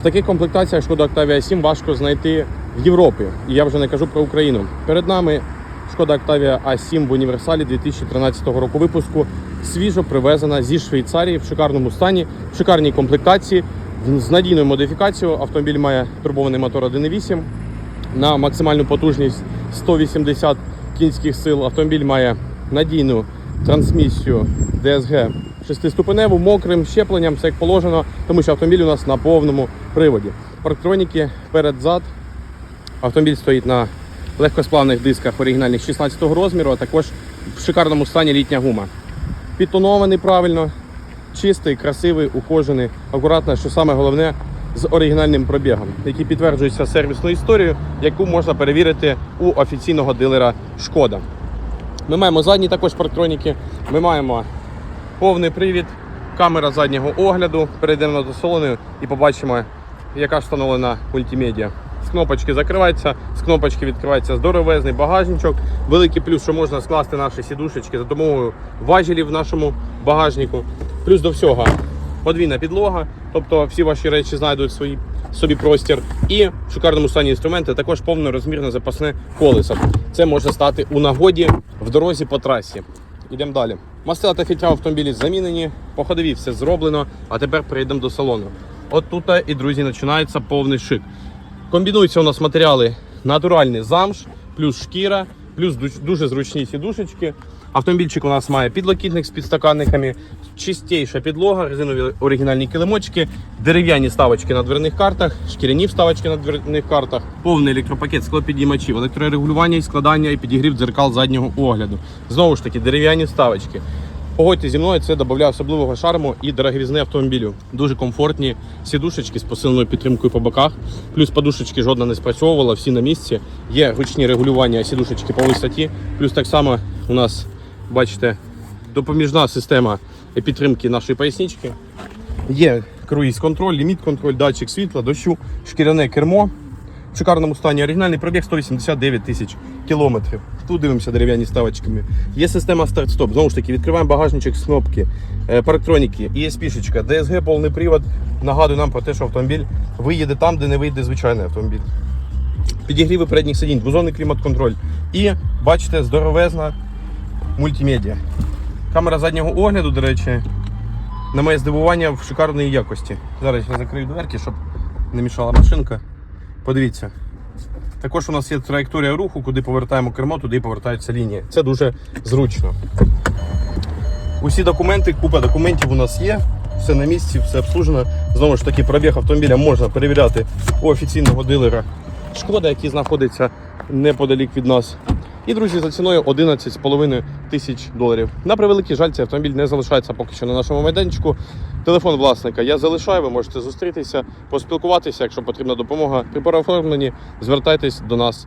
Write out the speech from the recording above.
В таких комплектаціях Шкода Octavia 7 важко знайти в Європі. І я вже не кажу про Україну. Перед нами Шкода Octavia A7 в універсалі 2013 року випуску. Свіжо привезена зі Швейцарії в шикарному стані, в шикарній комплектації. З надійною модифікацією автомобіль має турбований мотор 1.8 на максимальну потужність 180 кінських сил. Автомобіль має надійну трансмісію DSG 6-ступеневу, мокрим щепленням, все як положено, тому що автомобіль у нас на повному приводі. Парктроніки перед-зад. Автомобіль стоїть на легкосплавних дисках оригінальних 16 розміру, а також в шикарному стані літня гума. Підтонований правильно, чистий, красивий, ухожений, акуратно, що саме головне, з оригінальним пробігом, який підтверджується сервісною історією, яку можна перевірити у офіційного дилера Шкода. Ми маємо задні також парктроніки, ми маємо повний привід, камера заднього огляду. Перейдемо до салону і побачимо, яка встановлена мультимедіа. З кнопочки закривається, з кнопочки відкривається здоровезний багажничок. Великий плюс, що можна скласти наші сідушечки за допомогою важелів в нашому багажнику. Плюс до всього подвійна підлога, тобто всі ваші речі знайдуть свій собі простір. І в шикарному стані інструменти також повнорозмірне запасне колесо. Це може стати у нагоді в дорозі по трасі. Йдемо далі. Мастила та фільтра в автомобілі замінені, по ходові все зроблено, а тепер перейдемо до салону. От тут і, друзі, починається повний шик. Комбінуються у нас матеріали натуральний замш, плюс шкіра, плюс дуже зручні сідушечки. Автомобільчик у нас має підлокітник з підстаканниками, чистіша підлога, резинові оригінальні килимочки, дерев'яні ставочки на дверних картах, шкіряні вставочки на дверних картах, повний електропакет склопідіймачів, електрорегулювання і складання і підігрів дзеркал заднього огляду. Знову ж таки, дерев'яні ставочки. Погодьте зі мною, це додає особливого шарму і дороговізни автомобілю. Дуже комфортні сідушечки з посиленою підтримкою по боках. Плюс подушечки жодна не спрацьовувала, всі на місці. Є ручні регулювання сідушечки по висоті. Плюс так само у нас, бачите, допоміжна система підтримки нашої пояснички. Є круїз-контроль, ліміт-контроль, датчик світла, дощу, шкіряне кермо. В шикарному стані оригінальний пробіг 189 тисяч кілометрів. Тут дивимося дерев'яні ставочками. Є система старт-стоп. Знову ж таки, відкриваємо багажничок з кнопки, е, парктроніки, ESP-шечка, DSG, повний привод. Нагадую нам про те, що автомобіль виїде там, де не вийде звичайний автомобіль. Підігріви передніх сидінь, двозонний клімат-контроль. І бачите, здоровезна мультимедіа. Камера заднього огляду, до речі, на моє здивування в шикарної якості. Зараз я закрию дверки, щоб не мішала машинка. Подивіться. Також у нас є траєкторія руху, куди повертаємо кермо, туди повертаються лінії. Це дуже зручно. Усі документи, купа документів у нас є, все на місці, все обслужено. Знову ж таки, пробіг автомобіля можна перевіряти у офіційного дилера Шкода, який знаходиться неподалік від нас. І, друзі, за ціною 11,5 тисяч доларів. На превеликий жаль, цей автомобіль не залишається поки що на нашому майданчику. Телефон власника я залишаю, ви можете зустрітися, поспілкуватися, якщо потрібна допомога. При переоформленні звертайтесь до нас.